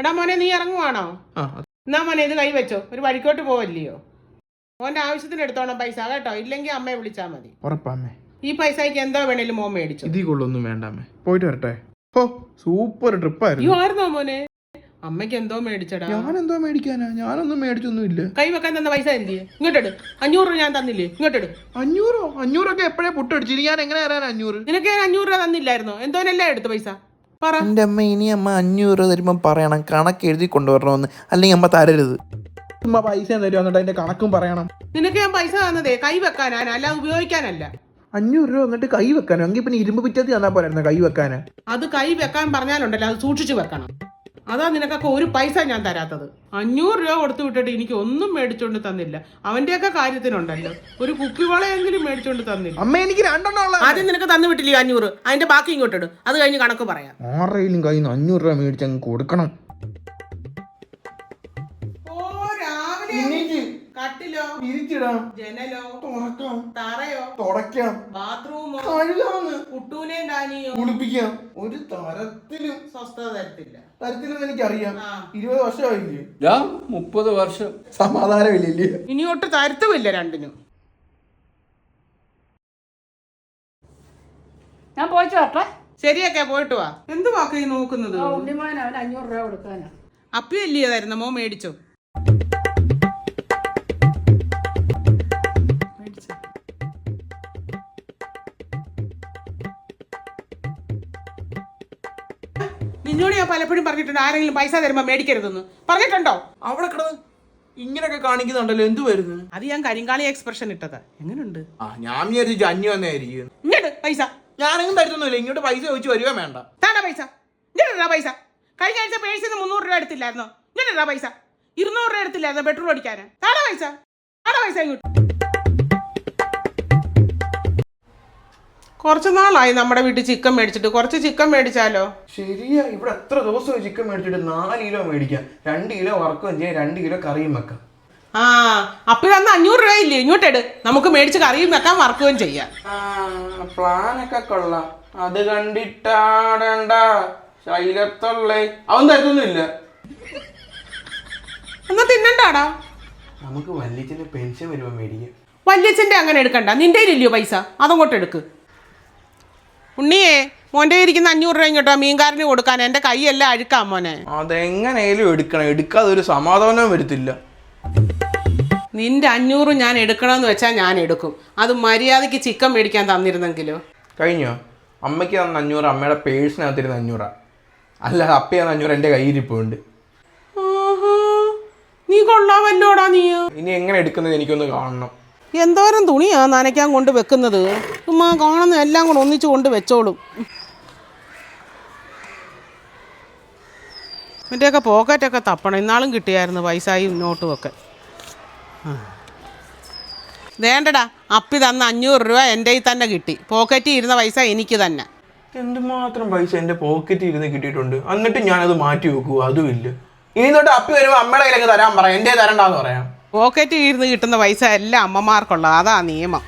എടാ മോനെ നീ ഇറങ്ങുവാണോ? എന്നാ മോനെ ഇത് കൈ വെച്ചോ. ഒരു വഴിക്കോട്ട് പോവല്ലയോ? മോന്റെ ആവശ്യത്തിന് എടുത്തോണം പൈസ. കേട്ടോ ഇല്ലെങ്കിൽ അമ്മയെ വിളിച്ചാ മതി. ഉറപ്പാമ്മേ. ഈ പൈസയ്ക്ക് എന്തോ വേണേലും മോൻ മേടിച്ചു. ഇതിൽ കൊള്ളൊന്നും വേണ്ടാമ്മേ പോയിട്ട് വരട്ടെ. ഓ സൂപ്പർ ട്രിപ്പ് ആയിരുന്നോ മോനെ? അമ്മയ്ക്ക് എന്തോ മേടിച്ചടാ. ഞാൻ എന്തോ മേടിക്കാനാ? ഞാനൊന്നും മേടിച്ചൊന്നും ഇല്ല കൈ വെക്കാൻ തന്ന പൈസ എന്തിയെ? ഇങ്ങോട്ടെടു. അഞ്ഞൂറ് രൂപ ഞാൻ തന്നില്ലേ? ഇങ്ങോട്ടെടു. അഞ്ഞൂറോ? അഞ്ഞൂറൊക്കെ എപ്പോഴേ പുട്ടടിച്ചിട്ട് ഞാൻ എങ്ങനെ തരാൻ അഞ്ഞൂറ്? നിനക്ക് ഞാൻ അഞ്ഞൂറ് രൂപ തന്നില്ലായിരുന്നോ? എന്തോനല്ലേ എടുത്തു പൈസ? പറ. എന്റെ അമ്മ ഇനി അമ്മ അഞ്ഞൂറ് രൂപ തരുമ്പം പറയണം. കണക്ക് എഴുതി കൊണ്ടുവരണമെന്ന്. അല്ലെങ്കിൽ അമ്മ തരരുത്. അമ്മ പൈസ തരും എന്നിട്ട് അതിന്റെ കണക്കും പറയണം. നിനക്ക് ഞാൻ പൈസ തന്നതേ കൈ വെക്കാനാ അല്ലാതെ ഉപയോഗിക്കാനല്ല. അഞ്ഞൂറ് രൂപ എന്നിട്ട് കൈ വെക്കാനോ? എങ്കിൽ പിന്നെ ഇരുമ്പ് പിറ്റത്തി തന്നാ പോരായിരുന്നു കൈ വെക്കാന്. അത് കൈ വെക്കാൻ പറഞ്ഞാലുണ്ടല്ലോ അത് സൂക്ഷിച്ചു വെക്കണം. അതാ നിനക്കൊക്കെ ഒരു പൈസ ഞാൻ തരാത്തത്. അഞ്ഞൂറ് രൂപ കൊടുത്തു വിട്ടിട്ട് എനിക്ക് ഒന്നും മേടിച്ചോണ്ട് തന്നില്ല. അവന്റെയൊക്കെ കാര്യത്തിനുണ്ടല്ലോ. ഒരു കുപ്പിവളയെങ്കിലും മേടിച്ചോണ്ട് തന്നില്ല. അമ്മ എനിക്ക് രണ്ടെണ്ണം ആദ്യം നിനക്ക് തന്നു വിട്ടില്ലേ അഞ്ഞൂറ്? അതിന്റെ ബാക്കി ഇങ്ങോട്ട് ഇടും. അത് കഴിഞ്ഞ് കണക്ക് പറയാം. ആരെയും കയ്യിൽ നിന്ന് അഞ്ഞൂറ് രൂപ മേടിച്ച് അങ്ങ് കൊടുക്കണം. കട്ടിലോ തിരിച്ചിടാം ജനലോ? തുറക്കാം തറയോ? തുടയ്ക്കാം ബാത്റൂമോ? കഴുകാന്ന്. കുട്ടൂനെ ഡാനിയോ? കുളിപ്പിക്കാം. ഒരു തരത്തിലും സ്വസ്ഥത തരത്തില്ല. എനിക്കറിയാം. ഇരുപത് വർഷമായില്ലേ? ഞാൻ മുപ്പത് വർഷം. സമാധാനമില്ലേ ഇനിയോട്ട് തരത്തുമില്ല രണ്ടിനും. ഞാൻ പോയിച്ചു വരട്ടെ. ശരിയൊക്കെ പോയിട്ട് വാ. എന്ത് വാക്ക് നോക്കുന്നത്? അവന് അഞ്ഞൂറ് രൂപ കൊടുക്കാനാ. അപ്പിയല്ലേ തരുന്ന മോ മേടിച്ചോ. നിന്നോട് ഞാൻ പലപ്പോഴും പറഞ്ഞിട്ടുണ്ട് ആരെങ്കിലും പൈസ തരുമ്പോ മേടിക്കരുതെന്ന്. പറഞ്ഞിട്ടുണ്ടോ? അവിടെ കിടന്ന് ഇങ്ങനൊക്കെ കാണിക്കുന്നുണ്ടല്ലോ എന്തു വരുന്നു? അത് ഞാൻ കരിങ്കാളി എക്സ്പ്രഷൻ ഇട്ടത്. എങ്ങനെയുണ്ട് ആ ഞാൻ വിചാരിച്ചു അന്യ വന്നായിരിക്കും. ഇങ്ങോട്ട് പൈസ. ഞാനെങ്ങും തരുന്നില്ല ഇങ്ങോട്ട് പൈസ ചോദിച്ചു വരിക വേണ്ട. താടാ പൈസ. ഇങ്ങോട്ടാ പൈസ. കഴിഞ്ഞ ആഴ്ച പേഴ്സിൽ നിന്ന് മുന്നൂറ് രൂപ എടുത്തില്ലായിരുന്നോ? ഇങ്ങോട്ടാ പൈസ. ഇരുന്നൂറ് രൂപ എടുത്തില്ലായിരുന്നോ? പെട്രോൾ അടിക്കാന്. താടാ പൈസ. താടാ പൈസ ഇങ്ങോട്ട്. കുറച്ച് നാളായി നമ്മുടെ വീട്ടിൽ ചിക്കൻ മേടിച്ചിട്ട്. കുറച്ച് ചിക്കൻ മേടിച്ചാലോ? ശരിയാ. ഇവിടെ എത്ര ദിവസമായി ചിക്കൻ മേടിച്ചിട്ട് നാല് കിലോ മേടിക്കാം. രണ്ട് കിലോ വറക്കുകയും ചെയ്യാം. രണ്ട് കിലോ കറിയും വെക്കാം. ആ അപ്പൊ തന്ന അഞ്ഞൂറ് രൂപ ഇല്ലേ? ഇങ്ങോട്ടെട് നമുക്ക് മേടിച്ച് കറിയും വെക്കാൻ വറക്കുകയും ചെയ്യാം. പ്ലാനൊക്കെ കൊള്ളാം. അത് കണ്ടിട്ടാടണ്ട. ശൈലത്തുള്ളേ. അവൻ തരുന്നില്ല എന്നാ തിന്നണ്ടാടാ? നമുക്ക് വല്യച്ഛന്റെ പെൻഷൻ വരുമ്പോ മേടിക്കാം. വല്യച്ഛന്റെ അങ്ങനെ എടുക്കണ്ട. നിന്റെ ഇല്ലയോ പൈസ? അതങ്ങോട്ട് എടുക്ക്. ഉണ്ണിയേ മോന്റെ ഇരിക്കുന്ന അഞ്ഞൂറ് രൂപ ഇങ്ങോട്ടോ മീൻകാരന് കൊടുക്കാൻ. എന്റെ കൈയെല്ലാം അഴുക്കാം മോനെ. അതെങ്ങനെയാലും എടുക്കണം. എടുക്കാതെ ഒരു സമാധാനവും വരുത്തില്ല. നിന്റെ അഞ്ഞൂറ് ഞാൻ എടുക്കണമെന്ന് വെച്ചാൽ ഞാൻ എടുക്കും. അത് മര്യാദയ്ക്ക് ചിക്കൻ മേടിക്കാൻ തന്നിരുന്നെങ്കിലോ? കഴിഞ്ഞോ? അമ്മയ്ക്ക് തന്ന അഞ്ഞൂറ് അമ്മയുടെ പേഴ്സിനകത്തിരുന്ന അഞ്ഞൂറാ. അല്ല അപ്പ തന്ന അഞ്ഞൂറ് എന്റെ കയ്യിരിപ്പുണ്ട് നീ കൊള്ളാമല്ലോടാ നീ ഇനി എങ്ങനെ എടുക്കുന്നത് എനിക്കൊന്ന് കാണണം. എന്തോരം തുണിയാ നനയ്ക്കാൻ കൊണ്ട് വെക്കുന്നത്? ഉമ്മാ കാണുന്ന എല്ലാം കൂടെ ഒന്നിച്ചു കൊണ്ട് വെച്ചോളും. മറ്റേയൊക്കെ പോക്കറ്റൊക്കെ തപ്പണം. ഇന്നാളും കിട്ടിയായിരുന്നു പൈസയും നോട്ടും ഒക്കെ. വേണ്ടടാ അപ്പി തന്ന അഞ്ഞൂറ് രൂപ എന്റെ തന്നെ കിട്ടി. പോക്കറ്റിൽ ഇരുന്ന പൈസ എനിക്ക് തന്നെ. എന്തുമാത്രം പൈസ എന്റെ പോക്കറ്റിൽ ഇരുന്ന് കിട്ടിയിട്ടുണ്ട്? എന്നിട്ട് ഞാനത് മാറ്റി വെക്കുക അതുമില്ല. ഇനി തൊട്ട് അപ്പി വരുമ്പോൾ അമ്മയുടെ കയ്യിലൊക്കെ തരാൻ പറയാം എന്റെ തരണ്ടാന്ന് പറയാം. പോക്കറ്റിൽ ഇരുന്ന് കിട്ടുന്ന പൈസ എല്ലാം അമ്മമാർക്കുള്ള അതാ നിയമം.